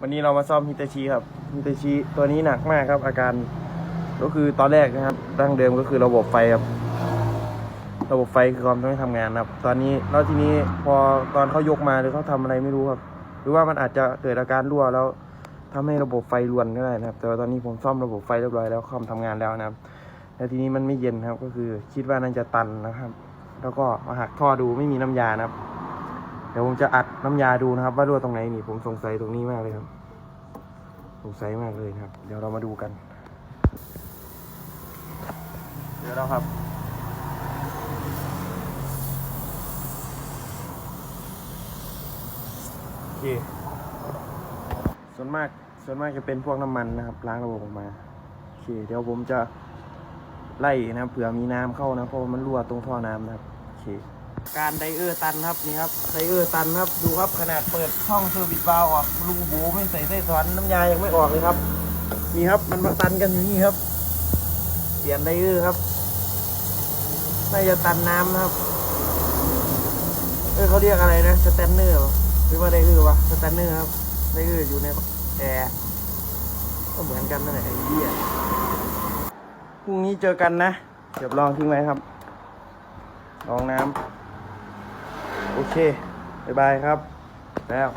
วันนี้เรามาซ่อมฮิตาชิครับฮิตาชิตัวนี้หนักมากครับ อาการก็คือตอนแรกนะครับดั้งเดิมก็คือระบบไฟครับ ระบบไฟคือความไม่ทำงานครับ ตอนนี้แล้วทีนี้พอตอนเขายกมาหรือเขาทำอะไรไม่รู้ครับ หรือว่ามันอาจจะเกิดอาการรั่วแล้วทำให้ระบบไฟรวนก็ได้นะครับ แต่ว่าตอนนี้ผมซ่อมระบบไฟเรียบร้อยแล้วคอมทำงานแล้วนะครับแล้วทีนี้มันไม่เย็นครับ ก็คือคิดว่าน่าจะตันนะครับ แล้วก็มาหักท่อดูไม่มีน้ำยานะครับ ดี๋ยวผมจะอัดน้ำยาดูนะครับ ว่ารั่วตรงไหนนี่ผมสงสัยตรงนี้มากเลยครับ สงสัยมากเลยครับ เดี๋ยวเรามาดูกัน เดี๋ยวเราครับโอเคส่วนมากส่วนมากจะเป็นพวกน้ำมันนะครับล้างระบบออกมาโอเค เดี๋ยวผมจะไล่นะเผื่อมีน้ำเข้านะเพราะมันรั่วตรงท่อน้ำนะครับโอเค การไดเออร์ตันครับนี่ครับไดเออร์ตันครับดูครับขนาดเปิดช่องเซอร์วิสวาล์วออกรูโบไม่ใส่ไส้สอนน้ำยายังไม่ออกเลยครับนี่ครับมันมาตันกันอยู่นี่ครับ เปลี่ยนไดเออร์ครับน่าจะตันน้ำนะครับเออเขาเรียกอะไรนะสแตนเนอร์หรือว่าไดเออร์วะสแตนเนอร์ครับไดเออร์อยู่ในแอร์ก็เหมือนกันนั่นแหละไอ้เหี้ยพรุ่งนี้เจอกันนะ เดี๋ยวลองทิ้งไว้ครับลองน้ำ โอเค บ๊ายบายครับ แล้ว